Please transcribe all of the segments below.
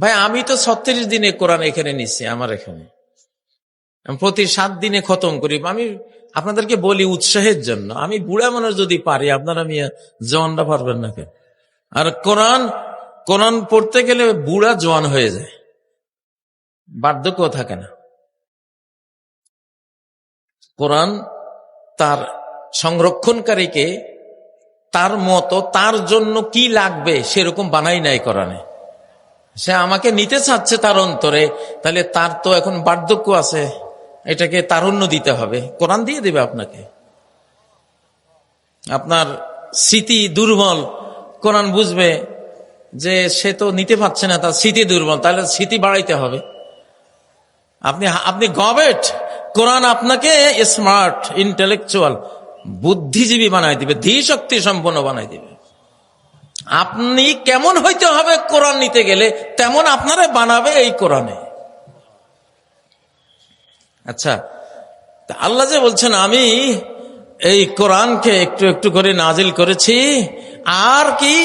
ভাই, আমি তো ছত্রিশ দিনে কোরআন এখানে নিচ্ছি আমার এখানে। প্রতি সাত দিনে খতম করি। আমি আপনাদেরকে বলি উৎসাহের জন্য। আমি বুড়া মানুষ যদি পারি, আপনারা মিয়া জওয়ানরা পারবেন না কেন? আর কোরআন কোরআন পড়তে গেলে বুড়া জওয়ান হয়ে যায়। বার্ধক্য থাকে না। কোরআন তার সংরক্ষণকারীকে তার মতো, তার জন্য কি লাগবে সেরকম বানাই নাই কোরআনে। সে আমাকে নিতে চাচ্ছে তার অন্তরে, তাহলে তার তো এখন বার্ধক্য আছে, এটাকে তারুণ্য দিতে হবে। কোরআন দিয়ে দেবে আপনাকে। আপনার স্মৃতি দুর্বল, কোরআন বুঝবে যে সে তো নিতে পারছে না, তার স্মৃতি দুর্বল, তাহলে স্মৃতি বাড়াইতে হবে। আপনি আপনি গবেট, কোরআন আপনাকে স্মার্ট, ইন্টেলেকচুয়াল, বুদ্ধিজীবী বানাই দিবে ধী শক্তি সম্পন্ন বানাই দিবে। আপনি কেমন হইতে হবে কোরআন নিতে গেলে, তেমন আপনারা বানাবে এই কোরআনে। আচ্ছা আল্লাহ যে বলছেন, আমি এই কোরআনকে একটু একটু করে নাজিল করেছি, আর কি?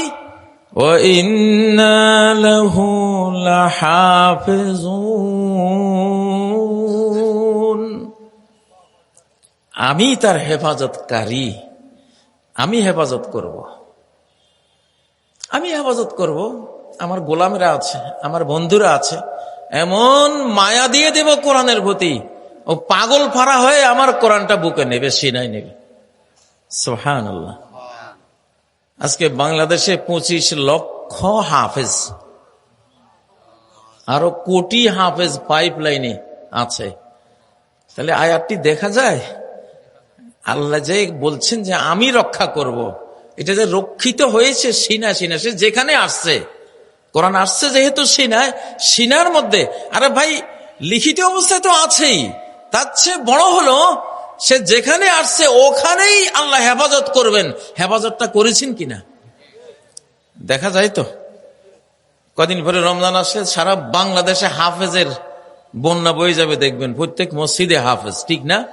ও আমি তার হেফাজতকারী, আমি হেফাজত করব। হেফাজত করব? আমার গোলামেরা আছে, আমার বন্ধুরা আছে। এমন মায়া দিয়ে দেব কোরআনের প্রতি। ও পাগল ফাড়া হয়ে আমার কোরআনটা বুকে নেবে সিনাই নেবে। সোহান আল্লাহ আজকে বাংলাদেশে পঁচিশ লক্ষ হাফেজ। আরও কোটি হাফেজ পাইপ লাইনে আছে। তাহলে আয়াতটি দেখা যায়? আল্লাহ যে বলছেন যে আমি রক্ষা করব। এটা যে রক্ষিত হয়েছে সিনা সিনা, সে যেখানে আসছে, কোরআন আসছে যেহেতু সিনায় সিনার মধ্যে। আরে ভাই, লিখিত অবস্থায় তো আছেই। তার চেয়ে বড় হলো, সে যেখানে আসছে, ওখানেই আল্লাহ হেফাজত করবেন। হেফাজতটা করেছেন কিনা? দেখা যায় তো। কদিন পরে রমজান আসে, সারা বাংলাদেশে হাফেজের বন্যা বয়ে যাবে, দেখবেন। প্রত্যেক মসজিদে হাফেজ, ঠিক না?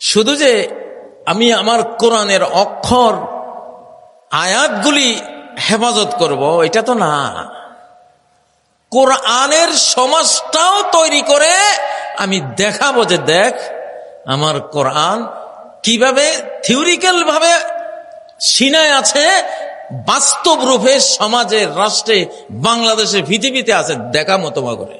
শুধু যে আমি আমার কোরআনের অক্ষর, আয়াতগুলি হেফাজত করব, এটা তো না। কোরআনের সমাজটাও তৈরি করে আমি দেখাবো যে দেখ, আমার কোরআন কীভাবে থিওরিক্যাল ভাবে সিনায় আছে, বাস্তব রূপে সমাজে, রাষ্ট্রে, বাংলাদেশে, পৃথিবীতে আছে দেখা মতো করে।